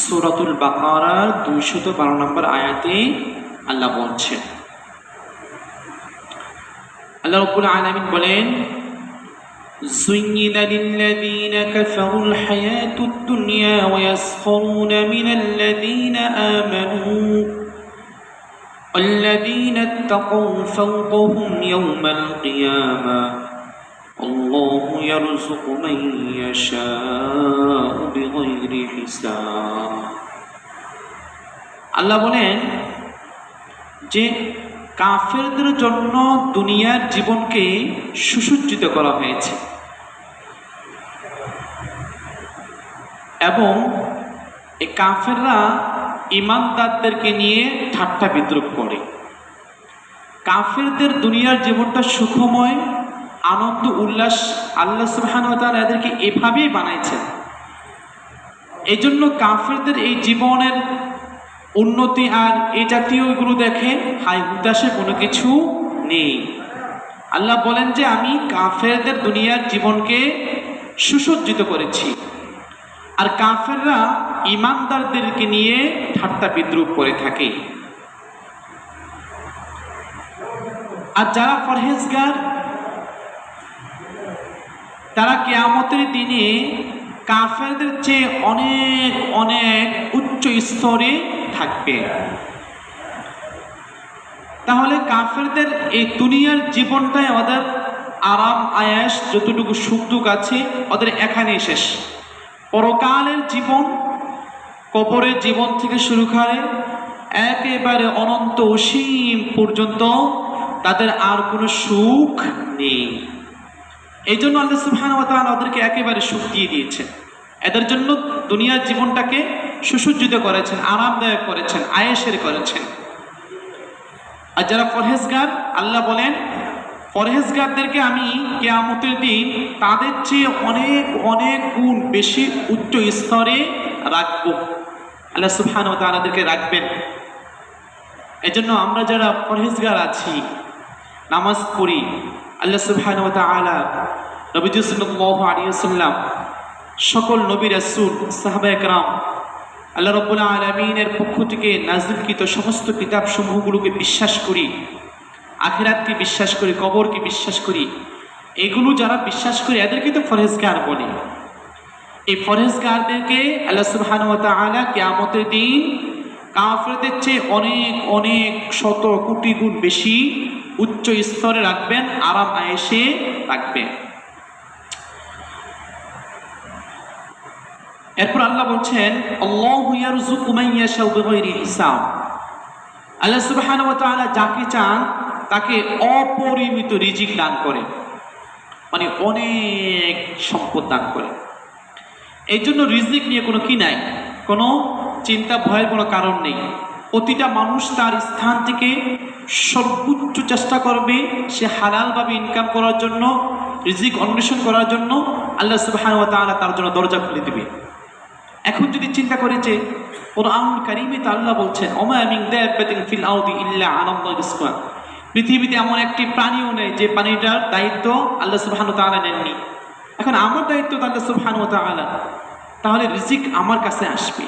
সুরাতুল বাকারার দুইশত বারো নম্বর আয়াতে আল্লাহ বলছেন আল্লাহ রব্বুল আলামিন বলেন زين للذين كفروا الحياة الدنيا ويسخرون من الذين آمنوا والذين اتقوا فوقهم يوم القيامة الله يرزق من يشاء بغير حساب আল্লাহ বলেন যে কাফেরদের জন্য দুনিয়ার জীবনকে সুসজ্জিত করা হয়েছে এবং এই কাফেররা ইমানদারদেরকে নিয়ে ঠাট্টা বিদ্রুপ করে কাফেরদের দুনিয়ার জীবনটা সুখময় আনন্দ, উল্লাস, আল্লাহ সুবহান তাআলা এদেরকে এভাবেই বানাইছেন। এই জন্য কাফেরদের এই জীবনের উন্নতি আর এই জাতীয় এগুলো দেখে হাই হুতাশে কোনো কিছু নেই। আল্লাহ বলেন যে, আমি কাফেরদের দুনিয়ার জীবনকে সুসজ্জিত করেছি। আর কাফেররা ইমানদারদেরকে নিয়ে ঠাট্টা বিদ্রুপ করে থাকে। আর যারা পরহেজগার তারা কেয়ামতের দিনে কাফেরদের চেয়ে অনেক অনেক উচ্চ স্তরে থাকবে। তাহলে কাফেরদের এই দুনিয়ার জীবনটাই আমাদের আরাম, আয়াস যতটুকু সুখ দুঃখ আছে, ওদের এখানেই শেষ। পরকালের জীবন, কবরের জীবন থেকে শুরু করে একেবারে অনন্ত অসীম পর্যন্ত তাদের আর কোনো সুখ নেই। এই জন্য আল্লাহ তাআলা ওদেরকে একেবারে সুখ দিয়ে দিয়েছেন। এদের জন্য দুনিয়ার জীবনটাকে সুসজ্জিত করেছেন, আরামদায়ক করেছেন, আয়েসের করেছেন। আর যারা পরহেজগার, আল্লাহ বলেন, পরহেজগারদেরকে আমি কেয়ামতের দিন তাদের চেয়ে অনেক অনেক গুণ বেশি উচ্চ স্তরে রাখব। আল্লাহ সুবহান ও তাদেরকে রাখবেন। এজন্য আমরা যারা পরহেজগার আছি, নামাজ পড়ি আল্লাহ সুবহান ও তাআলা নবীজি সাল্লাল্লাহু সকল নবী রাসূল, সাহাবা একরাম, আল্লাহ রব্বুল আলমিনের পক্ষ থেকে নাজিলকৃত সমস্ত কিতাব সমূহগুলোকে বিশ্বাস করি, আখেরাতকে বিশ্বাস করি, কবরকে বিশ্বাস করি। এগুলো যারা বিশ্বাস করি এদেরকে তো ফরেজগার বলে। এই ফরেজগারদেরকে আল্লাহ সুবহান তাআলা কিয়ামতের দিন কাফেরদের চেয়ে অনেক অনেক শত কোটি গুণ বেশি উচ্চ স্তরে রাখবেন, আরাম আয়েসে রাখবেন এরপর আল্লাহ বলছেন, আল্লাহু তাআলা যাকে চান, তাকে অপরিমিত রিজিক দান করে। মানে অনেক সম্পদ দান করে। এই জন্য রিজিক নিয়ে কোনো কি নাই? কোনো চিন্তা ভয়ের কোনো কারণ নেই। প্রতিটা মানুষ তার স্থান থেকে সর্বোচ্চ চেষ্টা করবে সে হালালভাবে ইনকাম করার জন্য, রিজিক অন্বেষণ করার জন্য। আল্লাহ সুবহানাহু ওয়া তাআলা তার জন্য দরজা খুলে দেবে। এখন যদি চিন্তা করে যে কোরআন কারিমে তো আল্লাহ বলছেন মিন দাব্বাতিন ফিল আরদি ইল্লা আলাল্লাহি রিজকুহা। পৃথিবীতে এমন একটি প্রাণীও নেই যে প্রাণীটার দায়িত্ব আল্লাহ সুবহানাহু ওয়া তাআলা নেননি। এখন আমার দায়িত্ব তো আল্লাহ সুবহানাহু ওয়া তাআলা। তাহলে রিজিক আমার কাছে আসবে।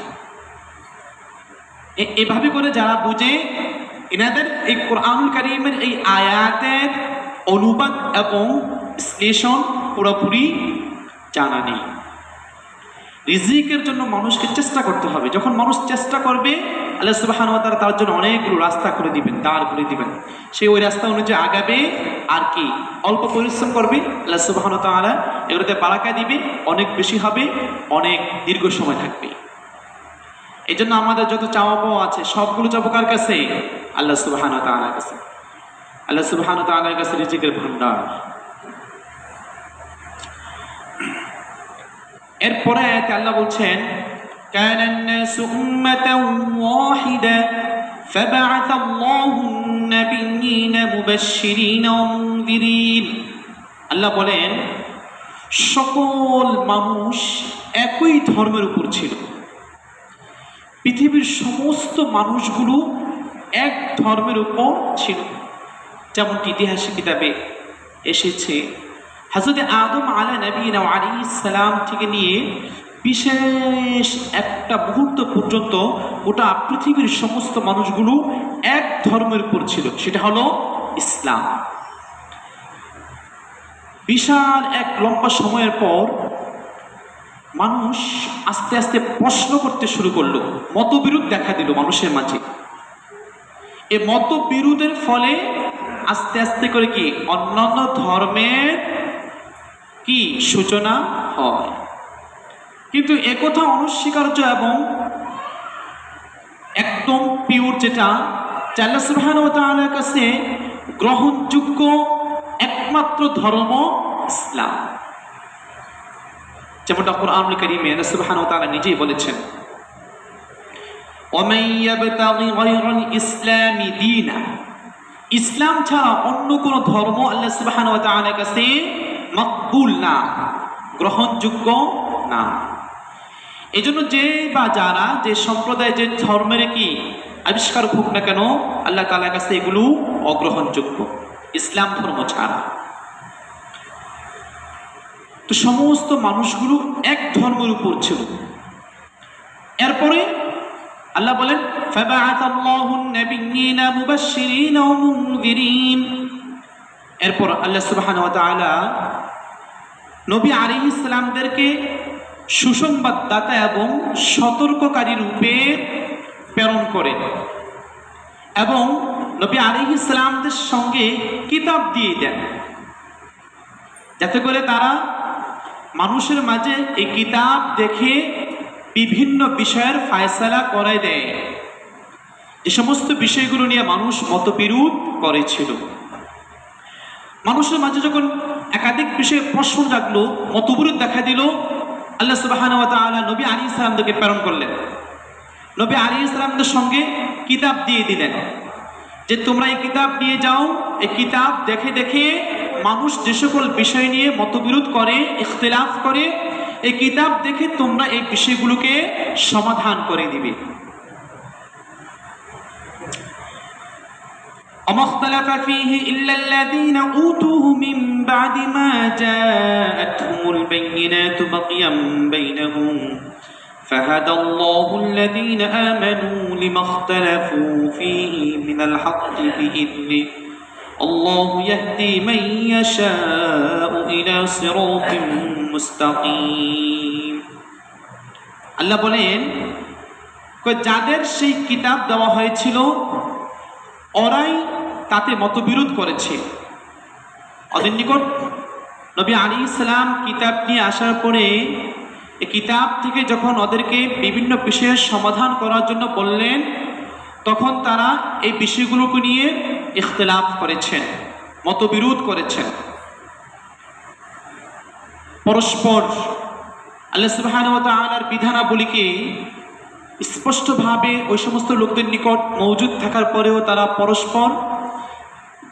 এভাবে করে যারা বুঝে, এনাদের এই কোরআনুল কারিমের এই আয়াতের অনুবাদ এবং বিশ্লেষণ পুরোপুরি জানা নেই। রিজিকের জন্য মানুষকে চেষ্টা করতে হবে। যখন মানুষ চেষ্টা করবে, আল্লাহ সুবাহান তারা তার জন্য অনেকগুলো রাস্তা করে দিবেন, দাঁড় করে দিবেন। সে ওই রাস্তা অনুযায়ী আগাবে আর কি? অল্প পরিশ্রম করবে, আল্লাহ সুবাহান তারা এগুলোতে বারাকা দিবে, অনেক বেশি হবে, অনেক দীর্ঘ সময় থাকবে। এই জন্য আমাদের যত চাওয়া পাওয়া আছে সবগুলো যাবো কার কাছে আল্লাহ সুবাহান তালার কাছে আল্লাহ সুবাহান তালার কাছে রিজিকের ভান্ডার এরপরে আয়াতে আল্লাহ বলছেন كان الناس أمة واحدة فبعث الله النبيين مبشرين ومنذرين আল্লাহ বলেন সকল মানুষ একই ধর্মের উপর ছিল পৃথিবীর সমস্ত মানুষগুলো এক ধর্মের উপর ছিল। যেমনটি ইতিহাসের কিতাবে এসেছে। হাজরত আদম আলা নবীন আলী ইসলাম থেকে নিয়ে বিশেষ একটা মুহূর্ত পর্যন্ত গোটা পৃথিবীর সমস্ত মানুষগুলো এক ধর্মের উপর ছিল। সেটা হলো ইসলাম। বিশাল এক লম্বা সময়ের পর মানুষ আস্তে আস্তে প্রশ্ন করতে শুরু করল, মতবিরোধ দেখা দিল মানুষের মাঝে। এ মতবিরোধের ফলে আস্তে আস্তে করে কি অন্যান্য ধর্মের কি সূচনা হয়। কিন্তু একথা অনস্বীকার্য এবং একদম পিওর যেটা চাল্লা সুবহান ও তাআলার কাছে গ্রহণযোগ্য একমাত্র ধর্ম ইসলাম। যেমনটা কোরআন করিমে সুবহান তারা নিজেই বলেছেন ইসলাম ছাড়া অন্য কোন ধর্ম আল্লাহ সুবাহান কাছে মকবুল না, গ্রহণযোগ্য না। জন্য যে বা যারা যে সম্প্রদায়, যে ধর্মের কি আবিষ্কার হোক না কেন, আল্লাহ তালার কাছে এগুলো অগ্রহণযোগ্য। ইসলাম ধর্ম ছাড়া। তো সমস্ত মানুষগুলো এক ধর্মের উপর ছিল। এরপরে আল্লাহ বলেন এরপর আল্লাহ সুবাহান নবী আলী ইসলামদেরকে সুসংবাদদাতা এবং সতর্ককারী রূপে প্রেরণ করে এবং নবী আলী ইসলামদের সঙ্গে কিতাব দিয়ে দেন। যাতে করে তারা মানুষের মাঝে এই কিতাব দেখে বিভিন্ন বিষয়ের ফায়সালা করে দেয়। যে সমস্ত বিষয়গুলো নিয়ে মানুষ মতবিরোধ করেছিল। মানুষের মাঝে যখন একাধিক বিষয়ে প্রশ্ন জাগলো, মতবিরোধ দেখা দিল, আল্লাহ সুবাহান নবী আলী ইসলামদেরকে প্রেরণ করলেন। নবী আলী ইসলামদের সঙ্গে কিতাব দিয়ে দিলেন যে, তোমরা এই কিতাব নিয়ে যাও, এই কিতাব দেখে দেখে মানুষ যে সকল বিষয় নিয়ে মতবিরোধ করে ইখতিলাফ করে এই কিতাব দেখে তোমরা এই বিষয়গুলোকে সমাধান করে দিবে وما اختلف فيه إلا الذين أوتوه من بعد ما جاءتهم البينات بغيا بينهم فهدى الله الذين آمنوا لما اختلفوا فيه من الحق بإذنه الله يهدي من يشاء إلى صراط মুস্তাকিম আল্লাহ বলেন কই যাদের সেই কিতাব দেওয়া হয়েছিল ওরাই তাতে মতবিরোধ করেছে ওদের নিকট নবী আলী ইসলাম কিতাব নিয়ে আসার পরে এই কিতাব থেকে যখন ওদেরকে বিভিন্ন বিষয়ের সমাধান করার জন্য বললেন তখন তারা এই বিষয়গুলোকে নিয়ে ইখতলাফ করেছেন, মতবিরোধ করেছেন। পরস্পর আল্লাহ তাআলার বিধানাবলীকে স্পষ্টভাবে ওই সমস্ত লোকদের নিকট মজুদ থাকার পরেও তারা পরস্পর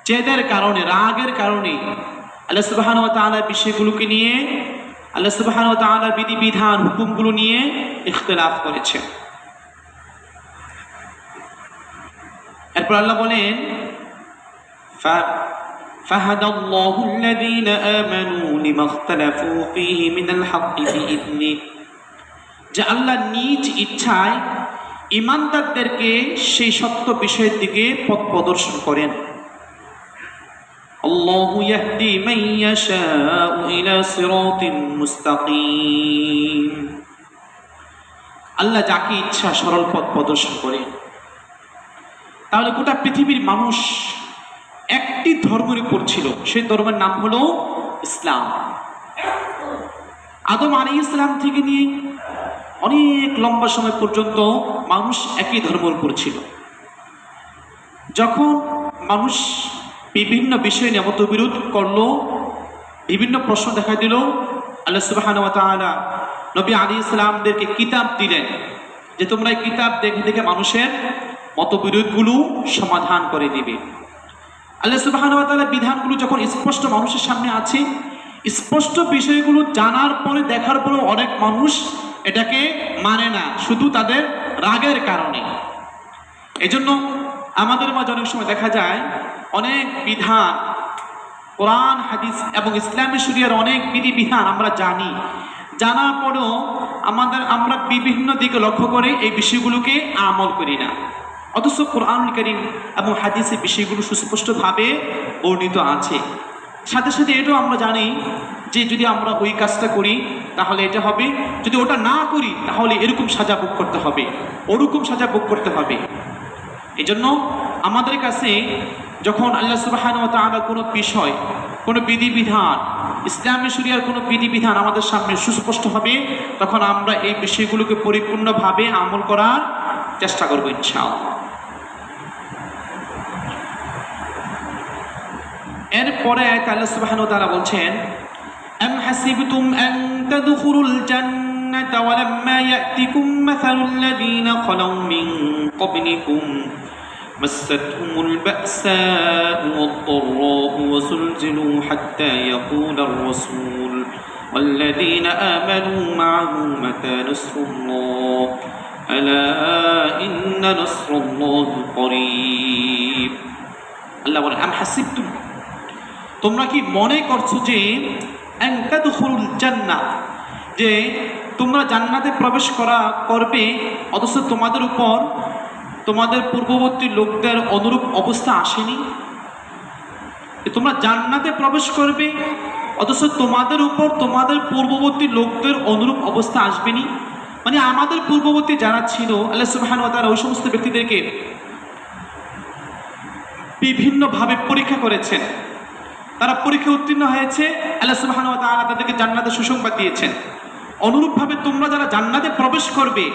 জেদের কারণে, রাগের কারণে আল্লাহ তাআলার বিষয়গুলোকে নিয়ে, আল্লাহ তাআলার বিধিবিধান, হুকুমগুলো নিয়ে ইখতিলাফ করেছে। এরপর আল্লাহ বলেন فهدى الله الذين آمنوا لما اختلفوا فيه من الحق بإذنه যে আল্লাহ নিজ ইচ্ছায় ইমানদারদেরকে সেই সত্য বিষয়ের দিকে পথ প্রদর্শন করেন الله يهدي من يشاء إلى صراط مستقيم আল্লাহ যাকে ইচ্ছা সরল পথ প্রদর্শন করেন তাহলে গোটা পৃথিবীর মানুষ একটি ধর্মের উপর ছিল সেই ধর্মের নাম হলো ইসলাম। আদম আলী ইসলাম থেকে নিয়ে অনেক লম্বা সময় পর্যন্ত মানুষ একই ধর্মের উপর ছিল যখন মানুষ বিভিন্ন বিষয়ে নিয়ে মতবিরোধ করল, বিভিন্ন প্রশ্ন দেখা দিল, আল্লাহ সুবাহান নবী আলী ইসলামদেরকে কিতাব দিলেন যে তোমরা এই কিতাব দেখে দেখে মানুষের মতবিরোধগুলো সমাধান করে দিবে। আল্লাহ সুবাহান বিধানগুলো যখন স্পষ্ট মানুষের সামনে আছে, স্পষ্ট বিষয়গুলো জানার পরে, দেখার পরেও অনেক মানুষ এটাকে মানে না, শুধু তাদের রাগের কারণে। এজন্য আমাদের মাঝে অনেক সময় দেখা যায়, অনেক বিধান, কোরআন, হাদিস এবং ইসলামী শরিয়ার অনেক বিধিবিধান আমরা জানি। জানার পরেও আমাদের, আমরা বিভিন্ন দিকে লক্ষ্য করে এই বিষয়গুলোকে আমল করি না। অথচ কোরআন করিম এবং হাদিসের বিষয়গুলো সুস্পষ্টভাবে বর্ণিত আছে। সাথে সাথে এটাও আমরা জানি যে যদি আমরা ওই কাজটা করি, তাহলে এটা হবে। যদি ওটা না করি, তাহলে এরকম সাজা ভোগ করতে হবে। ওরকম সাজা ভোগ করতে হবে। এই জন্য আমাদের কাছে যখন আল্লাহ সুবাহান ও তাআলা কোনো বিষয় কোনো বিধিবিধান, ইসলামী শরিয়ার কোনো বিধিবিধান আমাদের সামনে সুস্পষ্ট হবে, তখন আমরা এই বিষয়গুলোকে পরিপূর্ণভাবে আমল করার চেষ্টা করব ইনশাআল্লাহ। এরপরে আয়াত আল্লাহ সুবহানাহু ওয়া তাআলা বলছেন আম হাসিবতুম আন তাদখুলুল জান্নাতা ওয়া লাম্মা ইয়াতিকুম মাসালুল লাযীনা খালাউ মিন ক্বাবলিকুম مستهم البأساء والضراء وزلزلوا حتى يقول الرسول والذين آمنوا معه متى نصر الله ألا إن نصر الله قريب الله বলে আম হাসিবতুম তোমরা কি মনে করছ যে জান্নাহ? যে তোমরা জান্নাতে প্রবেশ করা করবে, অথচ তোমাদের উপর, তোমাদের পূর্ববর্তী লোকদের অনুরূপ অবস্থা আসেনি? তোমরা জান্নাতে প্রবেশ করবে, অথচ তোমাদের উপর, তোমাদের পূর্ববর্তী লোকদের অনুরূপ অবস্থা আসবেনি? মানে আমাদের পূর্ববর্তী যারা ছিল, আল্লাহ সুবহান তাআলা ওই সমস্ত ব্যক্তিদেরকে বিভিন্নভাবে পরীক্ষা করেছেন। তারা পরীক্ষা উত্তীর্ণ হয়েছে, আল্লাহ সুবহান তাদেরকে জান্নাতে সুসংবাদ দিয়েছেন। অনুরূপভাবে তোমরা যারা জান্নাতে প্রবেশ করবে,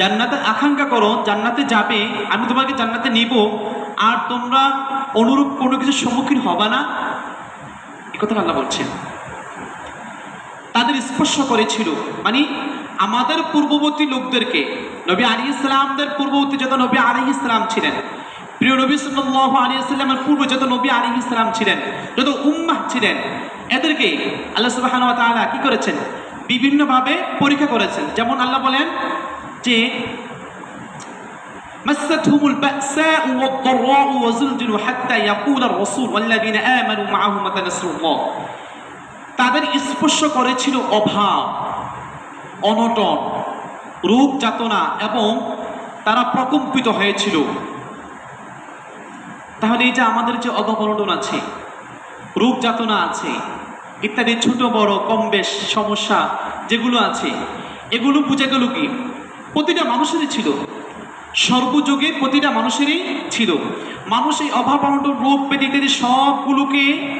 জান্নাতে আকাঙ্ক্ষা করো, জান্নাতে যাবে, আমি তোমাকে জান্নাতে নিব, আর তোমরা অনুরূপ কোনো কিছুর সম্মুখীন হবা না। এই কথা আল্লাহ বলছেন। তাদের স্পর্শ করেছিল মানে আমাদের পূর্ববর্তী লোকদেরকে, নবী আলী ইসলামদের পূর্ববর্তী যত নবী আলী ইসলাম ছিলেন প্রিয় নবী সাল্লাহ আলী ইসলামের পূর্বে যত নবী আলী ইসলাম ছিলেন যত উম্মাহ ছিলেন এদেরকে আল্লাহ সুবাহান তাআলা কি করেছেন বিভিন্নভাবে পরীক্ষা করেছেন যেমন আল্লাহ বলেন যে مستهم البأساء والضراء وزلزلوا حتى يقول الرسول والذين آمنوا معه متى نصر الله তাদের স্পর্শ করেছিল অভাব অনটন রূপ যাতনা এবং তারা প্রকম্পিত হয়েছিল তাহলে এই যে আমাদের যে অনটন আছে রূপ যাতনা আছে, ইত্যাদি ছোট, বড়, কম বেশ সমস্যা যেগুলো আছে, এগুলো বুঝে গেল কি? প্রতিটা মানুষেরই ছিল। সর্বযুগে প্রতিটা মানুষেরই ছিল। মানুষ এই অভাব রূপ ইত্যাদি সবগুলোকে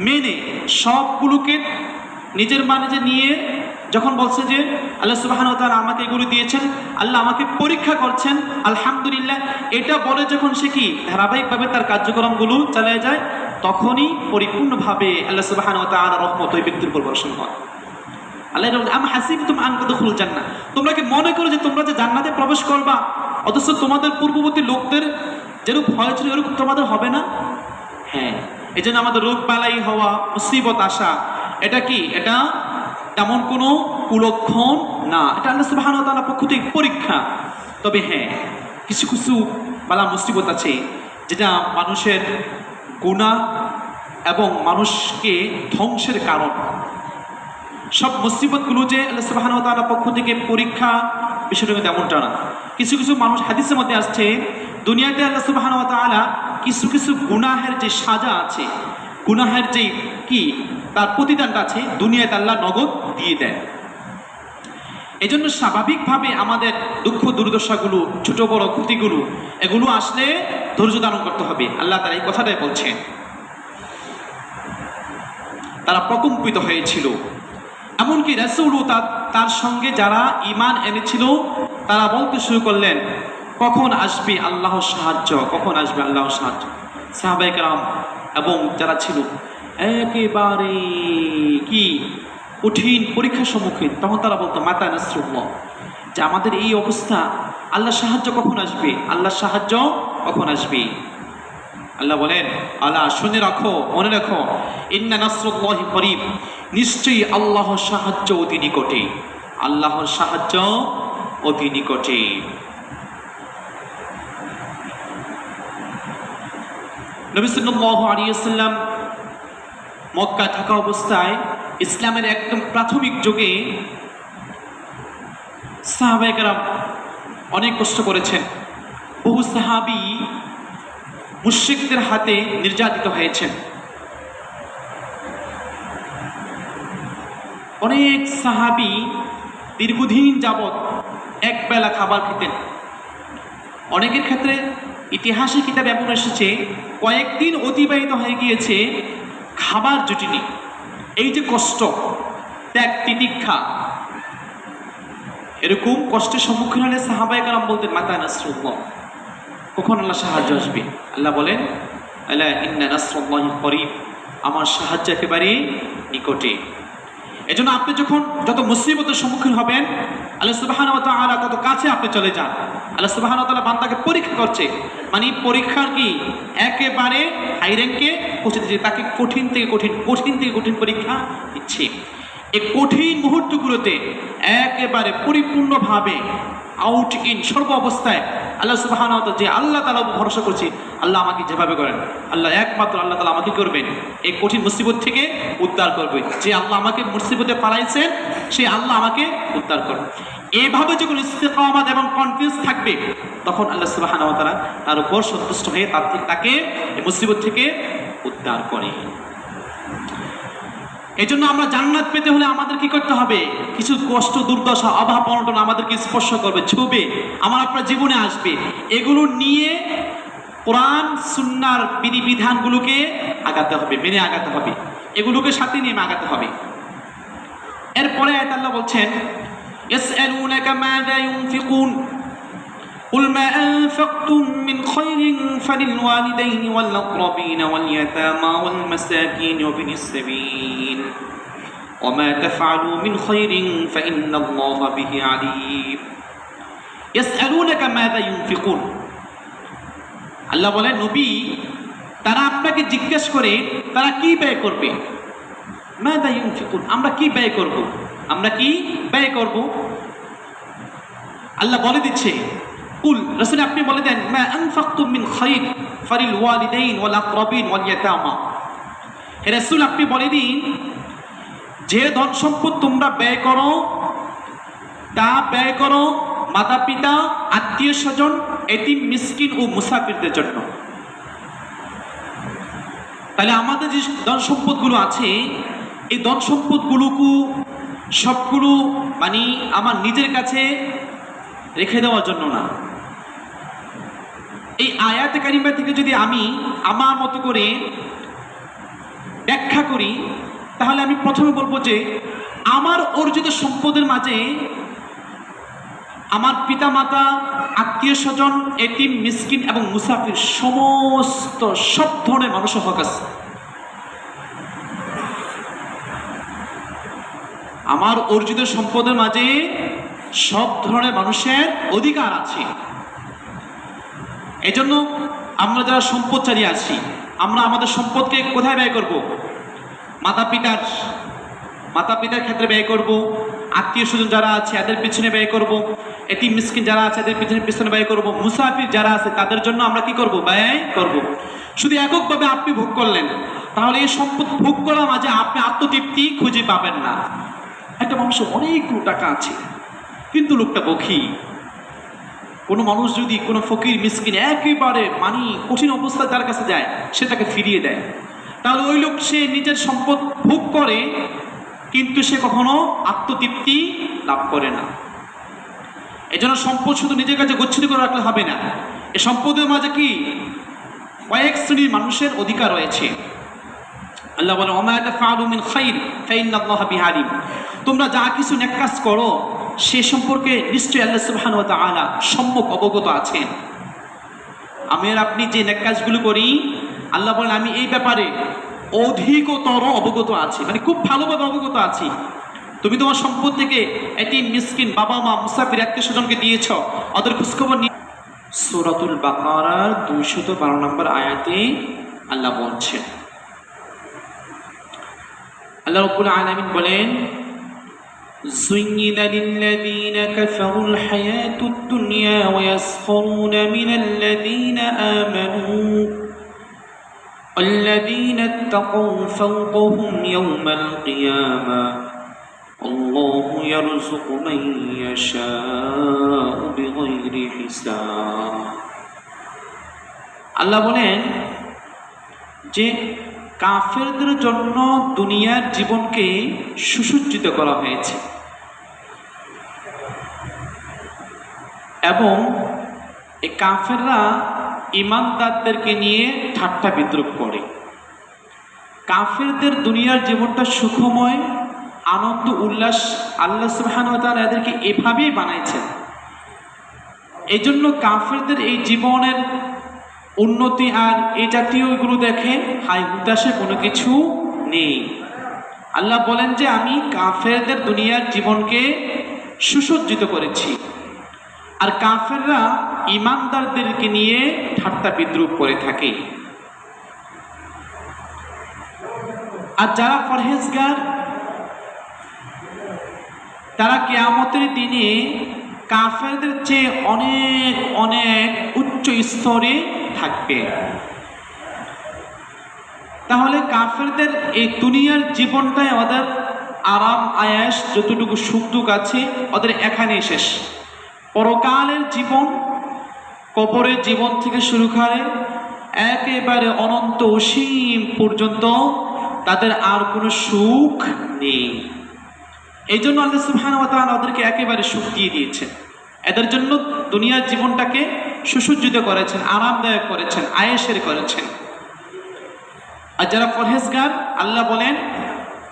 মেনে, সবগুলোকে নিজের মানে নিয়ে যখন বলছে যে আল্লাহ সুবাহান আমাকে এগুলো দিয়েছেন, আল্লাহ আমাকে পরীক্ষা করছেন, আলহামদুলিল্লাহ, এটা বলে যখন সে কি ধারাবাহিকভাবে তার কার্যক্রমগুলো চালিয়ে যায়, তখনই পরিপূর্ণভাবে আল্লাহ সুবাহান তাআলা রহমত ওই ব্যক্তির উপর বর্ষণ হয়। আল্লাহ আমি হাসিব তুমি আনকদখুল জান্নাত তোমরা কি মনে করো যে তোমরা যে জান্নাতে প্রবেশ করবা, অথচ তোমাদের পূর্ববর্তী লোকদের যেরূপ হয়েছিল এরকম তোমাদের হবে না? হ্যাঁ এই জন্য আমাদের রোগ বালাই হওয়া, মুসিবত আসা এটা কি? এটা তেমন কোনো কুলক্ষণ না। এটা আল্লাহ সুবাহান তাআলার পক্ষ থেকে পরীক্ষা। তবে হ্যাঁ কিছু কিছু বালা মুসিবত আছে, যেটা মানুষের গুণা এবং মানুষকে ধ্বংসের কারণ। সব মুসিবতগুলো যে আল্লাহ সুবাহান তাআলার পক্ষ থেকে পরীক্ষা, বিষয়টা কিন্তু এমনটা না। কিছু কিছু মানুষ হাদিসের মধ্যে আসছে, দুনিয়াতে আল্লাহ সুবাহান তাআলা কিছু কিছু গুনাহের যে সাজা আছে, গুনাহের যে কি তার প্রতিদানটা আছে দুনিয়াতে আল্লাহ নগদ দিয়ে দেয় এই জন্য স্বাভাবিকভাবে আমাদের দুঃখ দুর্দশাগুলো, ছোট বড় ক্ষতিগুলো, এগুলো আসলে ধৈর্য ধারণ করতে হবে। আল্লাহ তারা এই কথাটাই বলছেন। তারা প্রকম্পিত হয়েছিল। এমনকি রাসুলও তার সঙ্গে যারা ইমান এনেছিল, তারা বলতে শুরু করলেন, কখন আসবে আল্লাহর সাহায্য? কখন আসবে আল্লাহর সাহায্য? সাহাবাইকরাম এবং যারা ছিল একেবারে কি কঠিন পরীক্ষার সম্মুখীন। তখন তারা বলতো, মাতা নাসরুল্লাহ, যে আমাদের এই অবস্থা আল্লাহ সাহায্য কখন আসবে? আল্লাহ সাহায্য কখন আসবে? আল্লাহ বলেন আল্লাহ শুনে রাখো, মনে রাখো, ইন্না নাসরুল্লাহি করিব। নিশ্চয়ই আল্লাহর সাহায্য অতি নিকটে। আল্লাহর সাহায্য অতি নিকটে। নবী সাল্লাল্লাহু আলাইহি মক্কায় থাকা অবস্থায় ইসলামের একদম প্রাথমিক যুগে সাহাবাহিকেরা অনেক কষ্ট করেছেন। বহু সাহাবি মুশ্রিকদের হাতে নির্যাতিত হয়েছেন। অনেক সাহাবি দীর্ঘদিন যাবৎ এক বেলা খাবার খেতেন। অনেকের ক্ষেত্রে ইতিহাসে কিতাব এমন এসেছে, কয়েকদিন অতিবাহিত হয়ে গিয়েছে খাবার জুটিনি এই যে কষ্ট, ত্যাগ, তিতিক্ষা, এরকম কষ্টের সম্মুখীন হলে সাহাবাই কালাম বলতেন, মাতা নাসর কখন আল্লাহ সাহায্য আসবে? আল্লাহ বলেন আল্লাহ ইন্না নাসরুল্লাহ করিম আমার সাহায্য একেবারে নিকটে। এজন্য আপনি যখন যত মুসিবতের সম্মুখীন হবেন, আল্লাহ সুবাহান তাআলা তত কাছে আপনি চলে যান। আল্লাহ সুবাহান তাআলা বান্দাকে পরীক্ষা করছে। মানে পরীক্ষার কি? একেবারে হাই র্যাঙ্কে পৌঁছে দিচ্ছে তাকে কঠিন থেকে কঠিন কঠিন থেকে কঠিন পরীক্ষা দিচ্ছে। এই কঠিন মুহূর্তগুলোতে একেবারে পরিপূর্ণভাবে আউট ইন সর্ব অবস্থায় আল্লাহ সুবাহান যে আল্লাহ তালা ভরসা করছি, আল্লাহ আমাকে যেভাবে করেন, আল্লাহ একমাত্র আল্লাহ তালা আমাকে করবেন এই কঠিন মুসিবত থেকে উদ্ধার করবে। যে আল্লাহ আমাকে মুসিবতে পালাইছেন সেই আল্লাহ আমাকে উদ্ধার করবে। এইভাবে যখন ইস্তেকামাত এবং কনফিউজ থাকবে, তখন আল্লাহ সুবাহান তারা তার উপর সন্তুষ্ট হয়ে তার তাকে মুসিবত থেকে উদ্ধার করে। এই জন্য আমরা জান্নাত পেতে হলে আমাদের কি করতে হবে কিছু কষ্ট দুর্দশা অভাব অনটন আমাদেরকে স্পর্শ করবে ছুবে আমার আপনার জীবনে আসবে এগুলো নিয়ে কোরআন সুন্নার বিধিবিধানগুলোকে আগাতে হবে মেনে আগাতে হবে এগুলোকে সাথে নিয়ে আগাতে হবে এরপরে আয়াত আল্লাহ বলছেন يسألونك ماذا ينفقون قل ما أنفقتم من خير فللوالدين والأقربين واليتامى والمساكين وابن السبيل وما تفعلوا من خير فإن الله به عليم يسألونك ماذا ينفقون আল্লাহ বলেন নবী তারা আপনাকে জিজ্ঞেস করে তারা কি ব্যয় করবে মাদা ইউনফিকুন আমরা কি ব্যয় করব আমরা কি ব্যয় করব আল্লাহ বলে দিচ্ছে কুল রাসূল আপনি বলে দেন, মা আনফাকতুম মিন খাইর ফারিল ওয়ালিদাইন ওয়াল আকরাবিন ওয়াল ইয়াতামা হে রাসূল, আপনি বলে দিন, যে ধন সম্পদ তোমরা ব্যয় করো, তা ব্যয় করো মাতা পিতা আত্মীয় স্বজন এটি মিসকিন ও মুসাফিরদের জন্য। তাহলে আমাদের যে ধন সম্পদগুলো আছে, এই ধন সম্পদগুলোকে সবগুলো মানে আমার নিজের কাছে রেখে দেওয়ার জন্য না। এই আয়াতে কারিমা থেকে যদি আমি আমার মতো করে ব্যাখ্যা করি, তাহলে আমি প্রথমে বলব যে আমার অর্জিত সম্পদের মাঝে আমার পিতামাতা, আত্মীয় স্বজন এটিম মিসকিন এবং মুসাফির সমস্ত সব ধরনের মানুষের হক আছে। আমার অর্জিত সম্পদের মাঝে সব ধরনের মানুষের অধিকার আছে। এজন্য আমরা যারা সম্পদচারী আছি, আমরা আমাদের সম্পদকে কোথায় ব্যয় করব? মাতা পিতার মাতা পিতার ক্ষেত্রে ব্যয় করব আত্মীয় স্বজন যারা আছে, এদের পিছনে ব্যয় করব এটি মিসকিন যারা আছে, এদের পিছনে পিছনে ব্যয় করব, মুসাফির যারা আছে, তাদের জন্য আমরা কি করব? ব্যয় করব। শুধু এককভাবে আপনি ভোগ করলেন, তাহলে এই সম্পদ ভোগ করার মাঝে আপনি আত্মতৃপ্তি খুঁজে পাবেন না। একটা মানুষের অনেকগুলো টাকা আছে, কিন্তু লোকটা বখি কোনো মানুষ যদি কোনো ফকির মিসকিন একেবারে মানি কঠিন অবস্থায় তার কাছে যায়, সে তাকে ফিরিয়ে দেয়। তাহলে ওই লোক সে নিজের সম্পদ ভোগ করে, কিন্তু সে কখনো আত্মতৃপ্তি লাভ করে না। এজন্য সম্পদ শুধু নিজের কাছে গচ্ছিত করে রাখলে হবে না। এ সম্পদের মাঝে কি? কয়েক শ্রেণির মানুষের অধিকার রয়েছে। আল্লাহ বলে তোমরা যা কিছু নেক কাজ করো সে সম্পর্কে নিশ্চয়ই আল্লাহ সুবহানাহু ওয়া তাআলা সম্যক অবগত আছেন। আমি আর আপনি যে নেক কাজগুলো করি, আল্লাহ বলেন, আমি এই ব্যাপারে অধিকতর অবগত আছি মানে খুব ভালোভাবে অবগত আছি। তুমি তোমার সম্পদ থেকে এটি মিসকিন বাবা মা মুসাফির আত্মীয় স্বজনকে দিয়েছ। ওদের খোঁজখবর নিয়ে সুরাতুল বাকারার দুইশত বারো নম্বর আয়াতে আল্লাহ বলছেন। আল্লাহ রব্বুল আলামিন বলেন زين للذين كفروا الحياة الدنيا ويسخرون من الذين آمنوا الذين اتقوا فوقهم يوم القيامة الله يرزق من يشاء بغير حساب আল্লাহ বলেন যে কাফেরদের জন্য দুনিয়ার জীবনকে সুসজ্জিত করা হয়েছে এবং এই কাফেররা ইমানদারদেরকে নিয়ে ঠাট্টা বিদ্রুপ করে। কাফেরদের দুনিয়ার জীবনটা সুখময়, আনন্দ, উল্লাস আল্লাহ সুবহান এদেরকে এভাবেই বানাইছেন। এই জন্য কাফেরদের এই জীবনের উন্নতি আর এই জাতীয় এগুলো দেখে হাই হুতাশে কোনো কিছু নেই। আল্লাহ বলেন যে, আমি কাফেরদের দুনিয়ার জীবনকে সুসজ্জিত করেছি। আর কাফেররা ইমানদারদেরকে নিয়ে ঠাট্টা বিদ্রুপ করে থাকে। আর যারা পরহেজগার, তারা কেয়ামতের দিনে কাফেরদের চেয়ে অনেক অনেক উচ্চ স্তরে থাকবে। তাহলে কাফেরদের এই দুনিয়ার জীবনটাই ওদের আরাম, আয়াস, যতটুকু সুখ দুঃখ আছে, ওদের এখানেই শেষ। পরকালের জীবন, কবরের জীবন থেকে শুরু করে একেবারে অনন্ত অসীম পর্যন্ত তাদের আর কোনো সুখ নেই। এই জন্য আল্লাহ সুবহান ওয়া ওদেরকে একেবারে সুখ দিয়ে দিয়েছেন। এদের জন্য দুনিয়ার জীবনটাকে সুসজ্জিত করেছেন, আরামদায়ক করেছেন, আয়েসের করেছেন। আর যারা পরহেজগার, আল্লাহ বলেন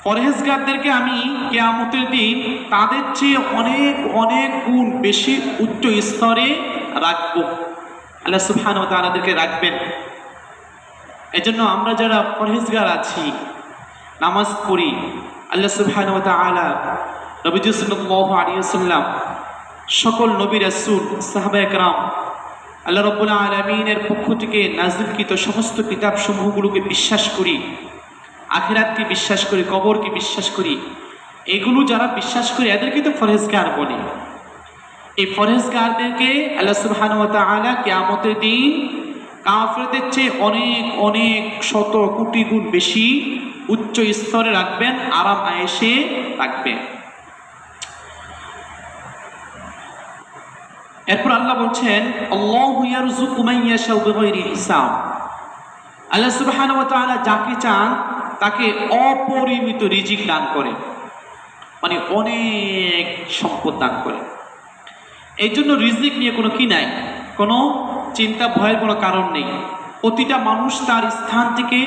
পরহেজগারদেরকে আমি কেয়ামতের দিন তাদের চেয়ে অনেক অনেক গুণ বেশি উচ্চ স্তরে রাখব। আল্লাহ সুবহান ও তাদেরকে রাখবেন। এজন্য আমরা যারা পরহেজগার আছি, নামাজ পড়ি, আল্লাহ সুবহান ও সাল্লাল্লাহু আলাইহি সকল নবী রাসূল সাহাবা একরাম আল্লাহ রব্বুল আলমিনের পক্ষ থেকে নাজিলকৃত সমস্ত কিতাব সমূহগুলোকে বিশ্বাস করি। আখেরাতকে বিশ্বাস করি, কবরকে বিশ্বাস করি, এগুলো যারা বিশ্বাস করি এদেরকে তো ফরেজগার বলে। এই ফরেজগারদেরকে আল্লাহ সুবহান তাআলা কিয়ামতের দিন কাফেরদের চেয়ে অনেক অনেক শত কোটি গুণ বেশি উচ্চ স্তরে রাখবেন, আরাম আয়েসে রাখবেন। এরপর আল্লাহ বলছেন, আল্লাহু যাকে চান তাকে অপরিমিত রিজিক দান করে। মানে অনেক সম্পদ দান করে। এই জন্য রিজিক নিয়ে কোনো কি নাই, কোনো চিন্তা ভয়ের কোনো কারণ নেই। প্রতিটা মানুষ তার স্থান থেকে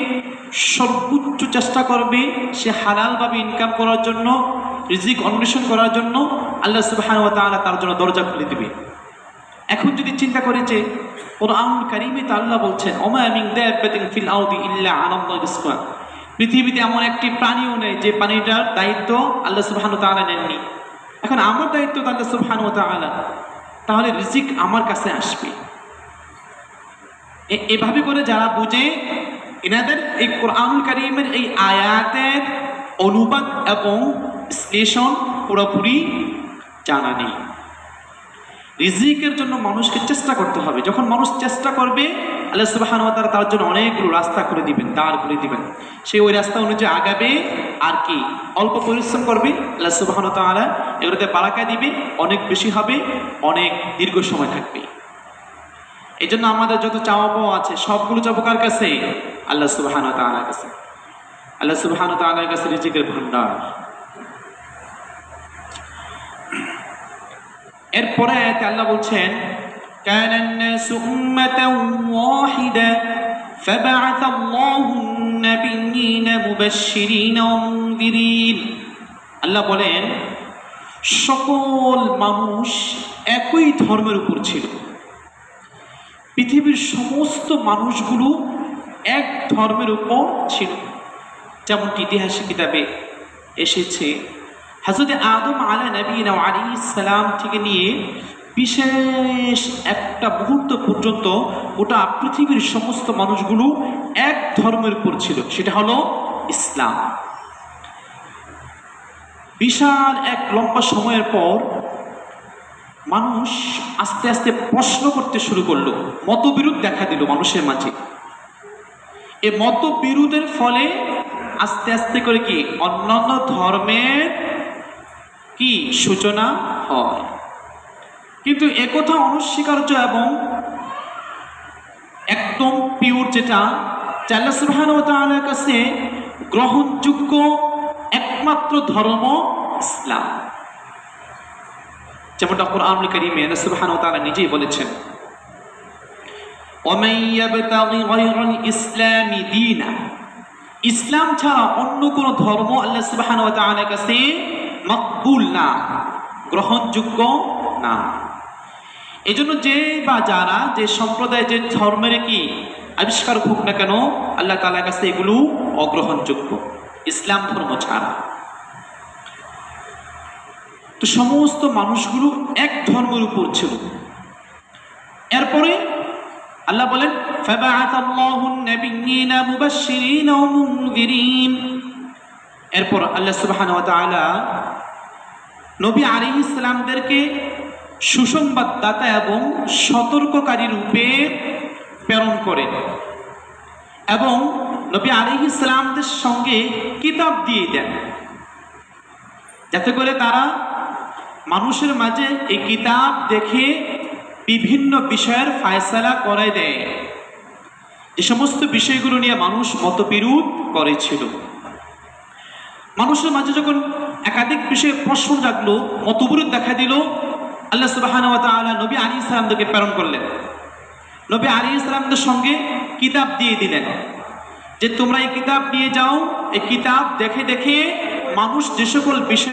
সর্বোচ্চ চেষ্টা করবে সে হালালভাবে ইনকাম করার জন্য, রিজিক অন্বেষণ করার জন্য, আল্লাহ সুবহানাহু ওয়া তাআলা তার জন্য দরজা খুলে দেবে। এখন যদি চিন্তা করে যে কোরআন কারিমে তো আল্লাহ বলছেন, ওমা মিন দাব্বাতিন ফিল আরদি ইল্লা আলাল্লাহি রিজকুহা। পৃথিবীতে এমন একটি প্রাণীও নেই যে প্রাণীটার দায়িত্ব আল্লাহ সুবহানাহু তাআলা নেননি। এখন আমার দায়িত্ব তো আল্লাহ সুবহানাহু তাআলা। তাহলে রিজিক আমার কাছে আসবে। এভাবে করে যারা বুঝে, এনাদের এই কোরআনুল কারিমের এই আয়াতের অনুবাদ এবং বিশ্লেষণ পুরোপুরি জানা নেই। রিজিকের জন্য মানুষকে চেষ্টা করতে হবে। যখন মানুষ চেষ্টা করবে আল্লাহ সুবাহান তারা তার জন্য অনেকগুলো রাস্তা করে দিবেন, দাঁড় করে দিবেন। সে ওই রাস্তা অনুযায়ী আগাবে আর কি? অল্প পরিশ্রম করবে, আল্লাহ সুবাহান তালা এগুলোতে বারাকা দিবে, অনেক বেশি হবে, অনেক দীর্ঘ সময় থাকবে। এই জন্য আমাদের যত চাওয়া পাওয়া আছে, সবগুলো চাবো কার কাছে? আল্লাহ সুবাহান তালার কাছে। আল্লাহ সুবাহান তালার কাছে রিজিকের ভান্ডার এরপরে আল্লাহ বলছেন كان الناس أمة واحدة فبعث الله النبيين مبشرين ومنذرين আল্লাহ বলেন সকল মানুষ একই ধর্মের উপর ছিল পৃথিবীর সমস্ত মানুষগুলো এক ধর্মের উপর ছিল যেমনটি ইতিহাসের কিতাবে এসেছে হাজরত আদম আলা নবীন আলী ইসালাম থেকে নিয়ে বিশেষ একটা মুহূর্ত পর্যন্ত গোটা পৃথিবীর সমস্ত মানুষগুলো এক ধর্মের উপর ছিল, সেটা হলো ইসলাম। বিশাল এক লম্বা সময়ের পর মানুষ আস্তে আস্তে প্রশ্ন করতে শুরু করল, মতবিরোধ দেখা দিল মানুষের মাঝে। এ মতবিরোধের ফলে আস্তে আস্তে করে কি অন্যান্য ধর্মের কি সূচনা হয়? কিন্তু একথা অনস্বীকার্য এবং একদম পিওর যেটা চাল্লা সুবাহর কাছে গ্রহণযোগ্য একমাত্র ধর্ম ইসলাম। যেমনটা কোরআন করিমে ও তারা নিজেই বলেছেন ইসলাম ছাড়া অন্য কোন ধর্ম আল্লাহ সুবাহর কাছে মকবুল না, গ্রহণযোগ্য না। এজন্য যে বা যারা যে সম্প্রদায়, যে ধর্মের কি আবিষ্কার হোক না কেন, আল্লাহ তালার কাছে এগুলো অগ্রহণযোগ্য। ইসলাম ধর্ম ছাড়া। তো সমস্ত মানুষগুলো এক ধর্মের উপর ছিল। এরপরে আল্লাহ বলেন এরপর আল্লাহ সুবাহ নবী আলী ইসলামদেরকে সুসংবাদদাতা এবং সতর্ককারী রূপে প্রেরণ করেন। এবং নবী আলী ইসলামদের সঙ্গে কিতাব দিয়ে দেন। যাতে করে তারা মানুষের মাঝে এই কিতাব দেখে বিভিন্ন বিষয়ের ফায়সালা করে দেয়। যে সমস্ত বিষয়গুলো নিয়ে মানুষ মতবিরোধ করেছিল। মানুষের মাঝে যখন একাধিক বিষয়ে প্রশ্ন জাগলো, মতবিরোধ দেখা দিল আল্লাহ সুবাহান নবী আলী ইসলামদেরকে প্রেরণ করলেন। নবী আলী ইসলামদের সঙ্গে কিতাব দিয়ে দিলেন যে তোমরা এই কিতাব নিয়ে যাও, এই কিতাব দেখে দেখে মানুষ যে সকল বিষয়